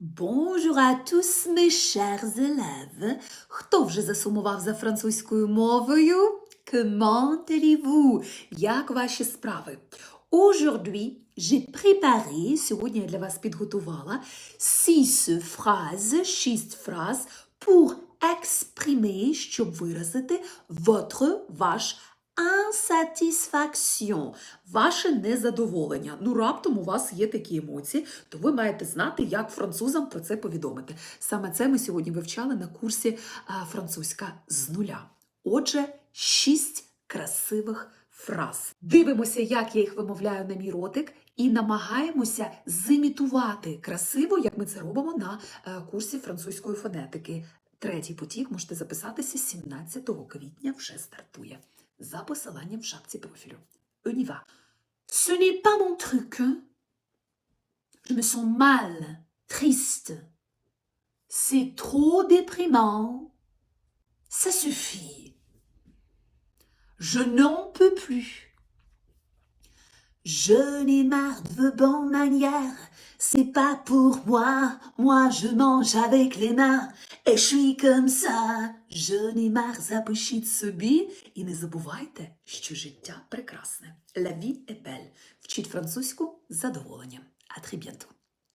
Bonjour à tous, mes chers élèves. Хто вже засумував за французькою мовою? Comment allez-vous? Як ваші справи? Aujourd'hui, j'ai préparé, сьогодні я для вас підготувала, six phrases, шість фраз pour exprimer, щоб виразити votre, ваш insatisfaction, ваше незадоволення. Ну, раптом у вас є такі емоції, то ви маєте знати, як французам про це повідомити. Саме це ми сьогодні вивчали на курсі французька з нуля. Отже, шість красивих фраз. Дивимося, як я їх вимовляю на мій ротик, і намагаємося зімітувати красиво, як ми це робимо на е, курсі французької фонетики. Третій потік можете записатися 17 квітня вже стартує за посиланням в шапці профілю. On y va. Ce n'est pas mon truc. hein. Je me sens mal, triste. C'est trop déprimant. Ça suffit. Je n'en peux plus. Je n'ai marre de vos bonnes. C'est pas pour moi. Moi, je mange avec les mains. Et je suis comme ça. Je n'ai marre запишіть собі. І не забувайте, що життя прекрасне. La vie est belle. Вчіть французьку з задоволенням. À très bientôt.